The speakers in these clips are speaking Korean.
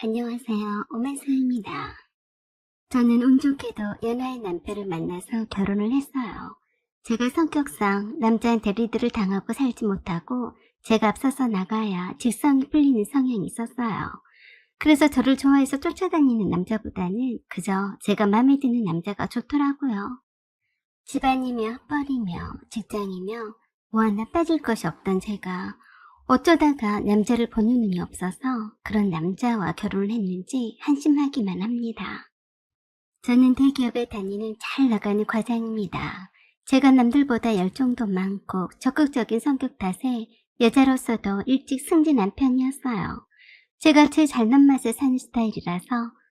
안녕하세요. 오만수입니다. 저는 운 좋게도 연하의 남편을 만나서 결혼을 했어요. 제가 성격상 남자한테 리드를 당하고 살지 못하고 제가 앞서서 나가야 직성이 풀리는 성향이 있었어요. 그래서 저를 좋아해서 쫓아다니는 남자보다는 그저 제가 마음에 드는 남자가 좋더라고요. 집안이며 뻘이며 직장이며 뭐 하나 빠질 것이 없던 제가 어쩌다가 남자를 보는 눈이 없어서 그런 남자와 결혼을 했는지 한심하기만 합니다. 저는 대기업에 다니는 잘 나가는 과장입니다. 제가 남들보다 열정도 많고 적극적인 성격 탓에 여자로서도 일찍 승진한 편이었어요. 제가 제 잘난 맛에 사는 스타일이라서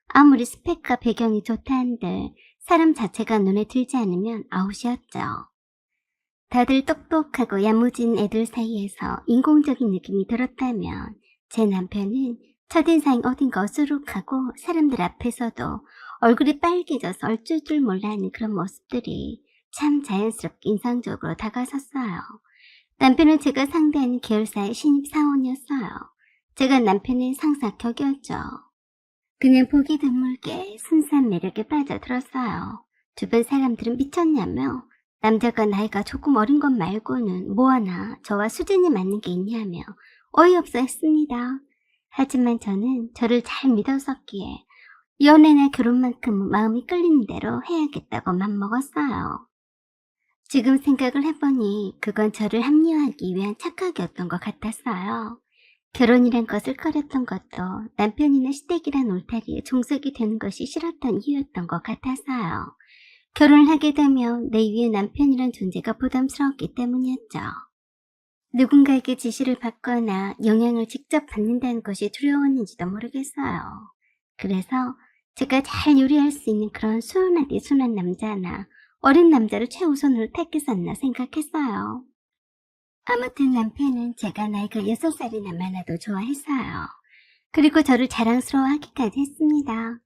아무리 스펙과 배경이 좋다 한들 사람 자체가 눈에 들지 않으면 아웃이었죠. 다들 똑똑하고 야무진 애들 사이에서 인공적인 느낌이 들었다면 제 남편은 첫인상이 어딘가 어수룩하고 사람들 앞에서도 얼굴이 빨개져서 얼줄 줄 몰라 하는 그런 모습들이 참 자연스럽게 인상적으로 다가섰어요. 남편은 제가 상대하는 계열사의 신입사원이었어요. 제가 남편의 상사 격이었죠. 그냥 보기 드물게 순수한 매력에 빠져들었어요. 주변 사람들은 미쳤냐며 남자가 나이가 조금 어린 것 말고는 뭐 하나 저와 수준이 맞는 게 있냐며 어이없어 했습니다. 하지만 저는 저를 잘 믿었었기에 연애나 결혼만큼 마음이 끌리는 대로 해야겠다고 맘먹었어요. 지금 생각을 해보니 그건 저를 합리화하기 위한 착각이었던 것 같았어요. 결혼이란 것을 꺼렸던 것도 남편이나 시댁이란 울타리에 종속이 되는 것이 싫었던 이유였던 것 같아서요. 결혼을 하게 되면 내 위에 남편이란 존재가 부담스러웠기 때문이었죠. 누군가에게 지시를 받거나 영향을 직접 받는다는 것이 두려웠는지도 모르겠어요. 그래서 제가 잘 요리할 수 있는 그런 순하디 순한 남자나 어린 남자를 최우선으로 택했었나 생각했어요. 아무튼 남편은 제가 나이가 6살이나 많아도 좋아했어요. 그리고 저를 자랑스러워하기까지 했습니다.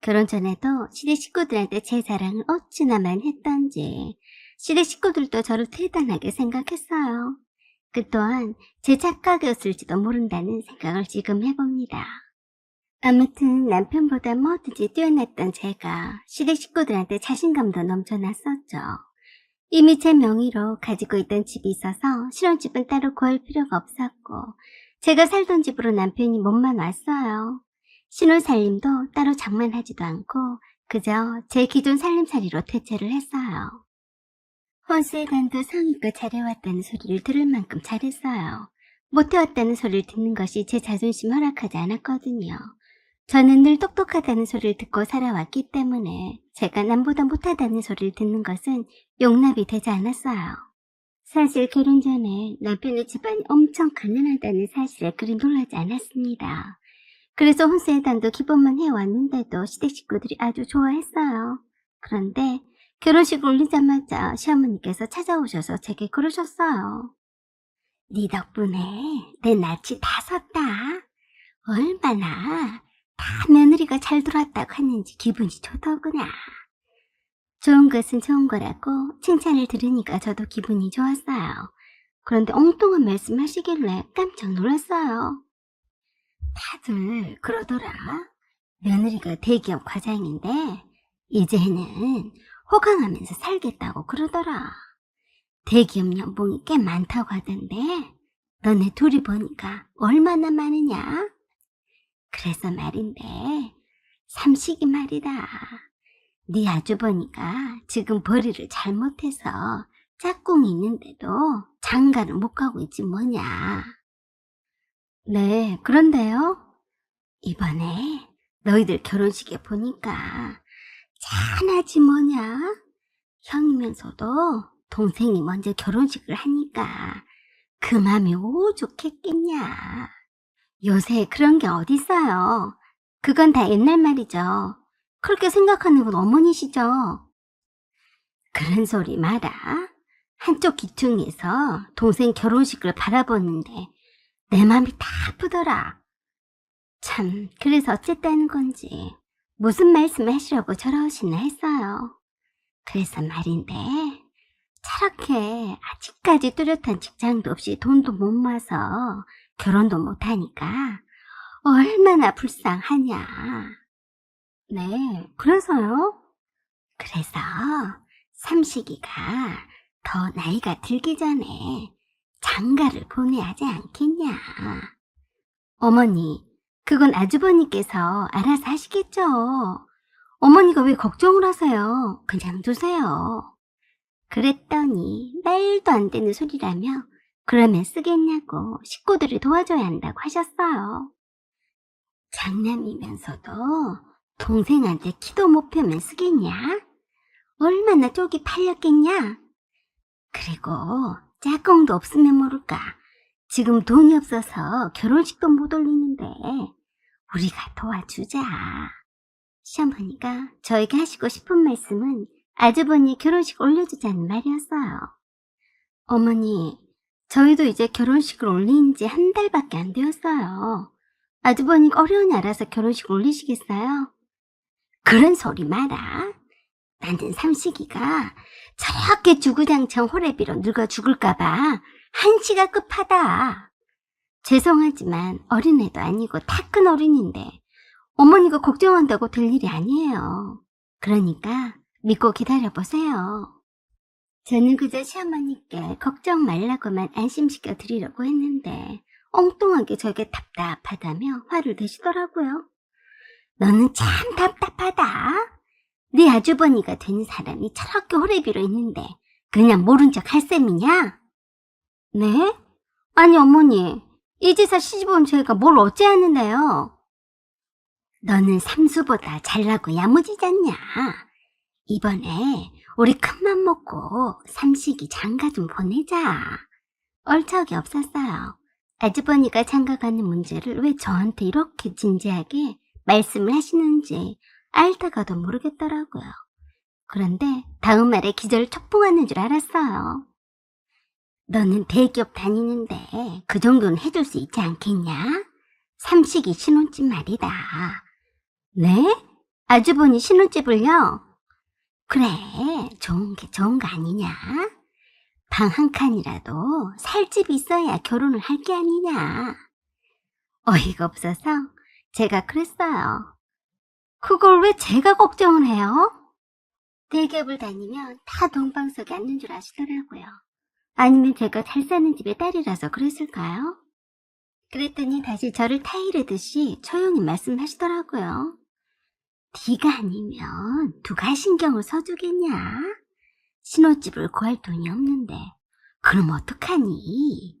결혼 전에도 시댁 식구들한테 제 자랑을 어찌나만 했던지 시댁 식구들도 저를 대단하게 생각했어요. 그 또한 제 착각이었을지도 모른다는 생각을 지금 해봅니다. 아무튼 남편보다 뭐든지 뛰어났던 제가 시댁 식구들한테 자신감도 넘쳐났었죠. 이미 제 명의로 가지고 있던 집이 있어서 신혼집은 따로 구할 필요가 없었고 제가 살던 집으로 남편이 몸만 왔어요. 신혼 살림도 따로 장만하지도 않고 그저 제 기존 살림살이로 대체를 했어요. 혼세단도 성의껏 잘해왔다는 소리를 들을 만큼 잘했어요. 못해왔다는 소리를 듣는 것이 제 자존심 허락하지 않았거든요. 저는 늘 똑똑하다는 소리를 듣고 살아왔기 때문에 제가 남보다 못하다는 소리를 듣는 것은 용납이 되지 않았어요. 사실 결혼 전에 남편의 집안이 엄청 가난하다는 사실에 그리 놀라지 않았습니다. 그래서 혼세단도 기본만 해왔는데도 시댁 식구들이 아주 좋아했어요. 그런데 결혼식 올리자마자 시어머니께서 찾아오셔서 제게 그러셨어요. 네 덕분에 내 낯이 다 섰다. 얼마나 다 며느리가 잘 들어왔다고 하는지 기분이 좋더구나. 좋은 것은 좋은 거라고 칭찬을 들으니까 저도 기분이 좋았어요. 그런데 엉뚱한 말씀 하시길래 깜짝 놀랐어요. 다들 그러더라. 며느리가 대기업 과장인데 이제는 호강하면서 살겠다고 그러더라. 대기업 연봉이 꽤 많다고 하던데 너네 둘이 보니까 얼마나 많으냐? 그래서 말인데 삼식이 말이다. 네 아주 보니까 지금 벌이를 잘못해서 짝꿍이 있는데도 장가를 못 가고 있지 뭐냐. 네, 그런데요. 이번에 너희들 결혼식에 보니까 잔하지 뭐냐? 형이면서도 동생이 먼저 결혼식을 하니까 그 맘이 오죽했겠냐. 요새 그런 게 어딨어요. 그건 다 옛날 말이죠. 그렇게 생각하는 건 어머니시죠. 그런 소리 마라. 한쪽 기퉁에서 동생 결혼식을 바라보는데 내 맘이 다 아프더라. 참, 그래서 어쨌다는 건지 무슨 말씀 하시려고 저러시나 했어요. 그래서 말인데 저렇게 아직까지 뚜렷한 직장도 없이 돈도 못 모아서 결혼도 못하니까 얼마나 불쌍하냐. 네, 그래서요? 그래서 삼식이가 더 나이가 들기 전에 장가를 보내야 하지 않겠냐. 어머니, 그건 아주버님께서 알아서 하시겠죠. 어머니가 왜 걱정을 하세요? 그냥 두세요. 그랬더니 말도 안 되는 소리라며 그러면 쓰겠냐고 식구들이 도와줘야 한다고 하셨어요. 장남이면서도 동생한테 키도 못 펴면 쓰겠냐? 얼마나 쪽이 팔렸겠냐? 그리고 짝꿍도 없으면 모를까. 지금 돈이 없어서 결혼식도 못 올리는데 우리가 도와주자. 시어머니가 저에게 하시고 싶은 말씀은 아주버니 결혼식 올려주자는 말이었어요. 어머니, 저희도 이제 결혼식을 올린 지 한 달밖에 안 되었어요. 아주버니 어려운이 알아서 결혼식 올리시겠어요? 그런 소리 마라. 나는 삼식이가 저렇게 주구장창 호래비로 늙어 죽을까봐 한시가 급하다. 죄송하지만 어린애도 아니고 다 큰 어린인데 어머니가 걱정한다고 될 일이 아니에요. 그러니까 믿고 기다려보세요. 저는 그저 시어머니께 걱정 말라고만 안심시켜 드리려고 했는데 엉뚱하게 저에게 답답하다며 화를 내시더라고요. 너는 참 답답하다. 네 아주버니가 된 사람이 저렇게 호래비로 있는데 그냥 모른 척 할 셈이냐? 네? 아니 어머니, 이 집사 시집 온 저희가 뭘 어찌하는데요? 너는 삼수보다 잘나고 야무지잖냐? 이번에 우리 큰맘 먹고 삼식이 장가 좀 보내자. 얼척이 없었어요. 아주버니가 장가 가는 문제를 왜 저한테 이렇게 진지하게 말씀을 하시는지 알다가도 모르겠더라고요. 그런데 다음 말에 기절 촉풍하는 줄 알았어요. 너는 대기업 다니는데 그 정도는 해줄 수 있지 않겠냐? 삼식이 신혼집 말이다. 네? 아주버니 신혼집을요? 그래, 좋은 게 좋은 거 아니냐? 방 한 칸이라도 살 집이 있어야 결혼을 할 게 아니냐? 어이가 없어서 제가 그랬어요. 그걸 왜 제가 걱정을 해요? 대기업을 다니면 다 동방석에 앉는 줄 아시더라고요. 아니면 제가 잘 사는 집의 딸이라서 그랬을까요? 그랬더니 다시 저를 타이르듯이 조용히 말씀하시더라고요. 네가 아니면 누가 신경을 써주겠냐? 신혼집을 구할 돈이 없는데 그럼 어떡하니?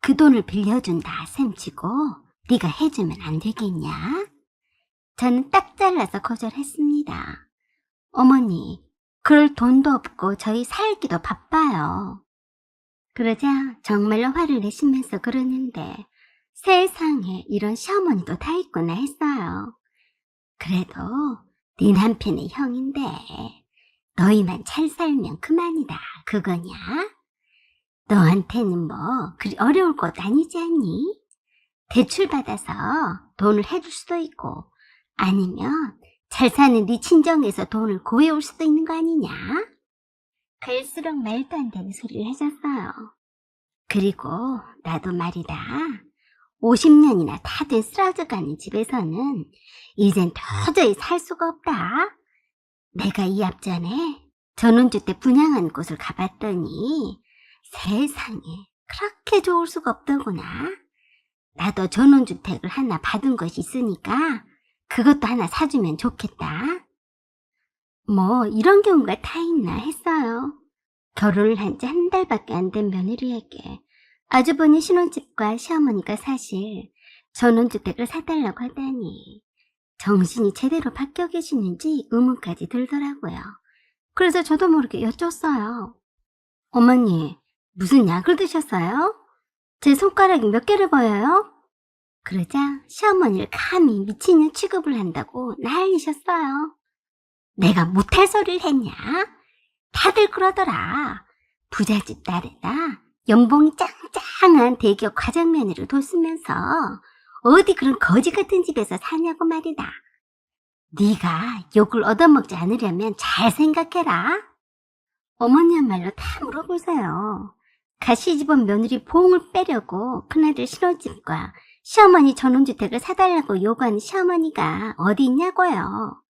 그 돈을 빌려준다 셈치고 네가 해주면 안 되겠냐? 저는 딱 잘라서 거절했습니다. 어머니, 그럴 돈도 없고 저희 살기도 바빠요. 그러자 정말로 화를 내시면서 그러는데 세상에 이런 시어머니도 다 있구나 했어요. 그래도 네 남편의 형인데 너희만 잘 살면 그만이다 그거냐? 너한테는 뭐 그리 어려울 것 아니지 않니? 대출 받아서 돈을 해줄 수도 있고 아니면 잘 사는 네 친정에서 돈을 구해올 수도 있는 거 아니냐? 갈수록 말도 안 되는 소리를 해줬어요. 그리고 나도 말이다. 50년이나 다 된 쓰러져가는 집에서는 이젠 도저히 살 수가 없다. 내가 이 앞전에 전원주택 분양한 곳을 가봤더니 세상에 그렇게 좋을 수가 없더구나. 나도 전원주택을 하나 받은 것이 있으니까 그것도 하나 사주면 좋겠다. 뭐 이런 경우가 다 있나 했어요. 결혼을 한 지 한 달밖에 안 된 며느리에게 아주버니 신혼집과 시어머니가 사실 전원주택을 사달라고 하다니 정신이 제대로 바뀌어 계시는지 의문까지 들더라고요. 그래서 저도 모르게 여쭸어요. 어머니, 무슨 약을 드셨어요? 제 손가락이 몇 개를 보여요? 그러자 시어머니를 감히 미친년 취급을 한다고 난리셨어요. 내가 못할 소리를 했냐? 다들 그러더라. 부잣집 딸에다 연봉이 짱짱한 대기업 과장 며느리를 뒀으면서 어디 그런 거지 같은 집에서 사냐고 말이다. 네가 욕을 얻어먹지 않으려면 잘 생각해라. 어머니야말로 다 물어보세요. 가시집은 며느리 보응을 빼려고 큰아들 신혼집과 시어머니 전원주택을 사달라고 요구하는 시어머니가 어디 있냐고요.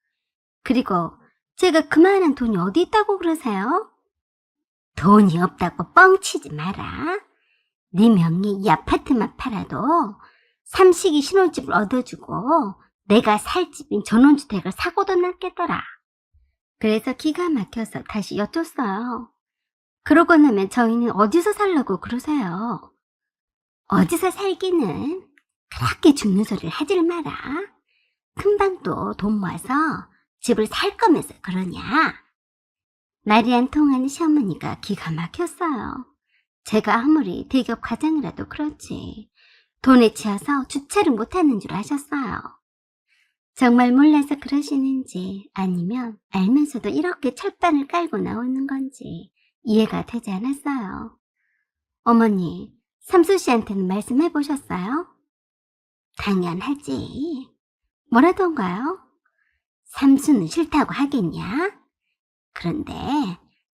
그리고 제가 그만한 돈이 어디 있다고 그러세요? 돈이 없다고 뻥치지 마라. 네 명의 이 아파트만 팔아도 삼식이 신혼집을 얻어주고 내가 살 집인 전원주택을 사고도 남겠더라. 그래서 기가 막혀서 다시 여쭸어요. 그러고 나면 저희는 어디서 살라고 그러세요? 어디서 살기는 그렇게 죽는 소리를 하질 마라. 금방 또 돈 모아서 집을 살 거면서 그러냐? 말이 안 통하는 시어머니가 기가 막혔어요. 제가 아무리 대기업 과장이라도 그렇지. 돈에 치여서 주차를 못하는 줄 아셨어요. 정말 몰라서 그러시는지 아니면 알면서도 이렇게 철판을 깔고 나오는 건지 이해가 되지 않았어요. 어머니, 삼수 씨한테는 말씀해 보셨어요? 당연하지. 뭐라던가요? 삼수는 싫다고 하겠냐? 그런데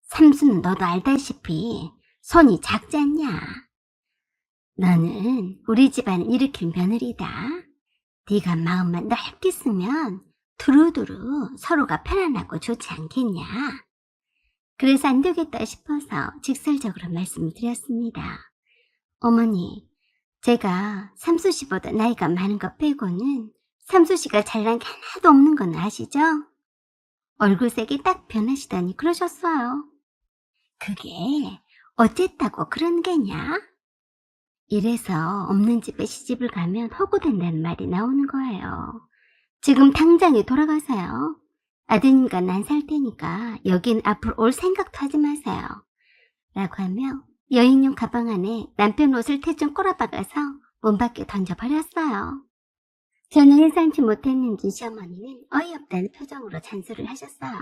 삼수는 너도 알다시피 손이 작지 않냐? 너는 우리 집안을 일으킬 며느리다. 네가 마음만 넓게 쓰면 두루두루 서로가 편안하고 좋지 않겠냐? 그래서 안 되겠다 싶어서 직설적으로 말씀을 드렸습니다. 어머니, 제가 삼수 씨보다 나이가 많은 것 빼고는 삼수 씨가 잘난 게 하나도 없는 건 아시죠? 얼굴색이 딱 변하시다니 그러셨어요. 그게 어쨌다고 그런 게냐? 이래서 없는 집에 시집을 가면 허구된다는 말이 나오는 거예요. 지금 당장에 돌아가세요. 아드님과 난 살 테니까 여긴 앞으로 올 생각도 하지 마세요. 라고 하며 여인용 가방 안에 남편 옷을 대충 꼬라박아서 문 밖에 던져버렸어요. 저는 예상치 못했는지 시어머니는 어이없다는 표정으로 잔소리를 하셨어요.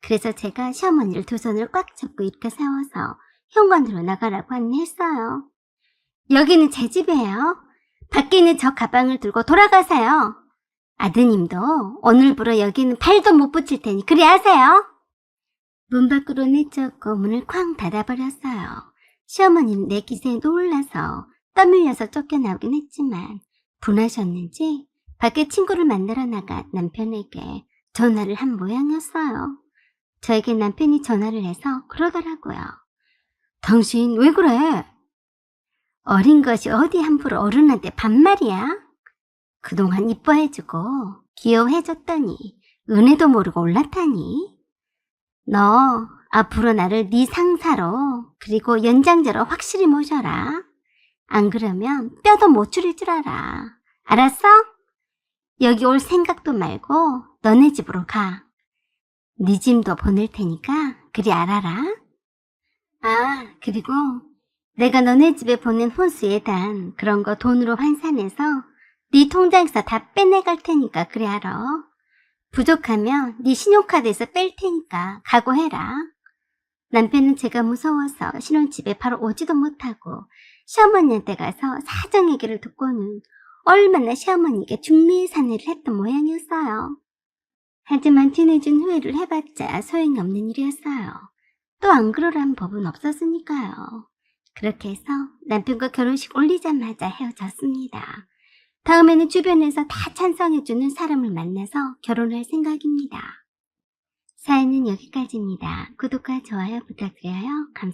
그래서 제가 시어머니를 두 손을 꽉 잡고 이렇게 세워서 현관으로 나가라고 안내했어요. 여기는 제 집이에요. 밖에 있는 저 가방을 들고 돌아가세요. 아드님도 오늘부로 여기는 발도 못 붙일 테니 그리 하세요. 문 밖으로 내쫓고 문을 쾅 닫아버렸어요. 시어머니는 내 기세에 놀라서 떠밀려서 쫓겨나오긴 했지만 분하셨는지 밖에 친구를 만나러 나간 남편에게 전화를 한 모양이었어요. 저에게 남편이 전화를 해서 그러더라고요. 당신 왜 그래? 어린 것이 어디 함부로 어른한테 반말이야? 그동안 이뻐해주고 귀여워해줬더니 은혜도 모르고 올라타니? 너 앞으로 나를 네 상사로 그리고 연장자로 확실히 모셔라. 안 그러면 뼈도 못 줄일 줄 알아. 알았어? 여기 올 생각도 말고 너네 집으로 가. 네 짐도 보낼 테니까 그리 알아라. 아, 그리고 내가 너네 집에 보낸 혼수 예단 그런 거 돈으로 환산해서 네 통장에서 다 빼내갈 테니까 그래 알아. 부족하면 네 신용카드에서 뺄 테니까 각오해라. 남편은 제가 무서워서 신혼집에 바로 오지도 못하고 시어머니한테 가서 사정 얘기를 듣고는 얼마나 시어머니에게 사내를 했던 모양이었어요. 하지만 뒤늦은 후회를 해봤자 소용이 없는 일이었어요. 또 안 그러란 법은 없었으니까요. 그렇게 해서 남편과 결혼식 올리자마자 헤어졌습니다. 다음에는 주변에서 다 찬성해주는 사람을 만나서 결혼할 생각입니다. 사연은 여기까지입니다. 구독과 좋아요 부탁드려요. 감사합니다.